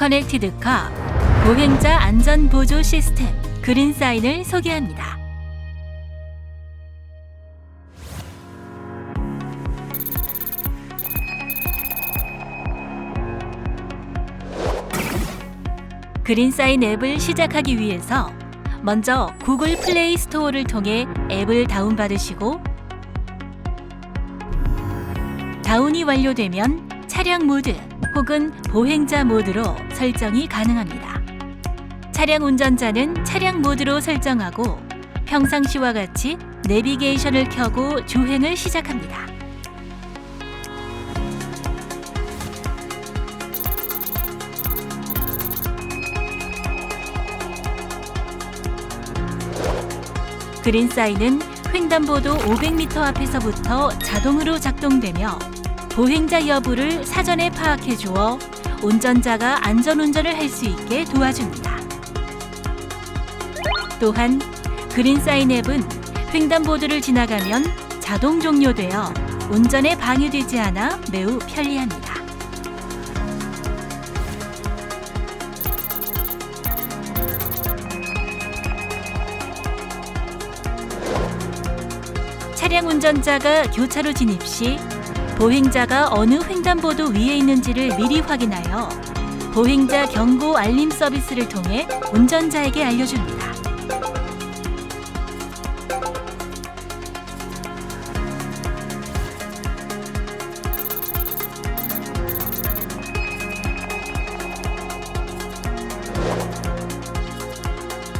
커넥티드 카 보행자 안전 보조 시스템 그린 사인을 소개합니다. 그린사인 앱을 시작하기 위해서 먼저 구글 플레이 스토어를 통해 앱을 다운받으시고 다운이 완료되면 차량 모드 혹은 보행자 모드로 설정이 가능합니다. 차량 운전자는 차량 모드로 설정하고 평상시와 같이 내비게이션을 켜고 주행을 시작합니다. 그린 사인은 횡단보도 500m 앞에서부터 자동으로 작동되며 보행자 여부를 사전에 파악해 주어 운전자가 안전운전을 할 수 있게 도와줍니다. 또한 그린사인 앱은 횡단보도를 지나가면 자동 종료되어 운전에 방해되지 않아 매우 편리합니다. 차량 운전자가 교차로 진입 시 보행자가 어느 횡단보도 위에 있는지를 미리 확인하여 보행자 경고 알림 서비스를 통해 운전자에게 알려줍니다.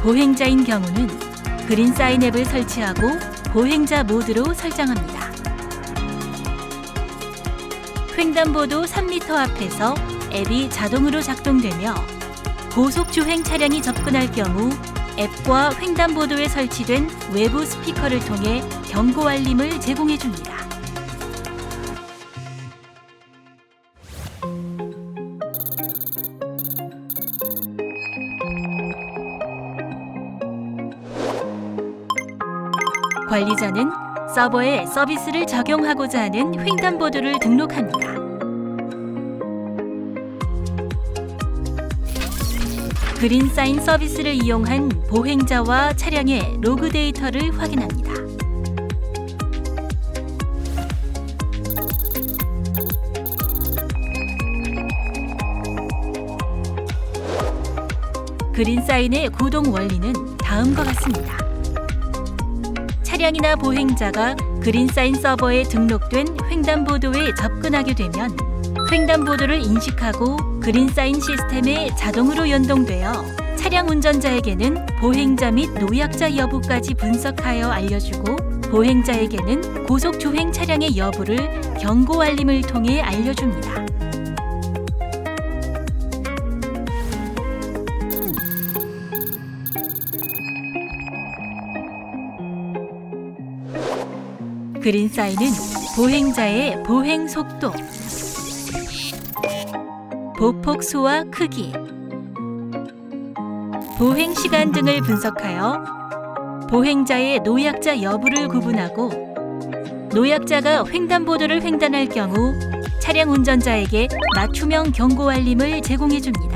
보행자인 경우는 그린 사인 앱을 설치하고 보행자 모드로 설정합니다. 횡단보도 3m 앞에서 앱이 자동으로 작동되며 고속 주행 차량이 접근할 경우 앱과 횡단보도에 설치된 외부 스피커를 통해 경고 알림을 제공해 줍니다. 관리자는 서버에 서비스를 적용하고자 하는 횡단보도를 등록합니다. 그린사인 서비스를 이용한 보행자와 차량의 로그 데이터를 확인합니다. 그린사인의 구동 원리는 다음과 같습니다. 차량이나 보행자가 그린사인 서버에 등록된 횡단보도에 접근하게 되면 횡단보도를 인식하고 그린사인 시스템에 자동으로 연동되어 차량 운전자에게는 보행자 및 노약자 여부까지 분석하여 알려주고 보행자에게는 고속 주행 차량의 여부를 경고 알림을 통해 알려줍니다. 그린사인은 보행자의 보행 속도, 보폭 수와 크기, 보행 시간 등을 분석하여 보행자의 노약자 여부를 구분하고 노약자가 횡단보도를 횡단할 경우 차량 운전자에게 맞춤형 경고 알림을 제공해 줍니다.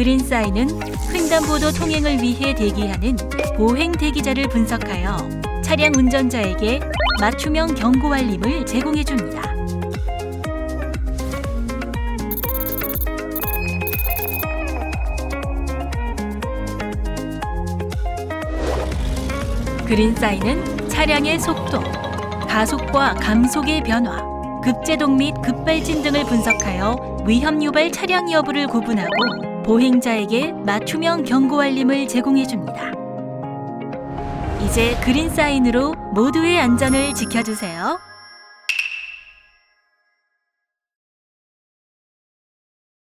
그린사인은 횡단보도 통행을 위해 대기하는 보행 대기자를 분석하여 차량 운전자에게 맞춤형 경고 알림을 제공해 줍니다. 그린사인은 차량의 속도, 가속과 감속의 변화, 급제동 및 급발진 등을 분석하여 위험 유발 차량 여부를 구분하고 보행자에게 맞춤형 경고 알림을 제공해 줍니다. 이제 그린 사인으로 모두의 안전을 지켜주세요.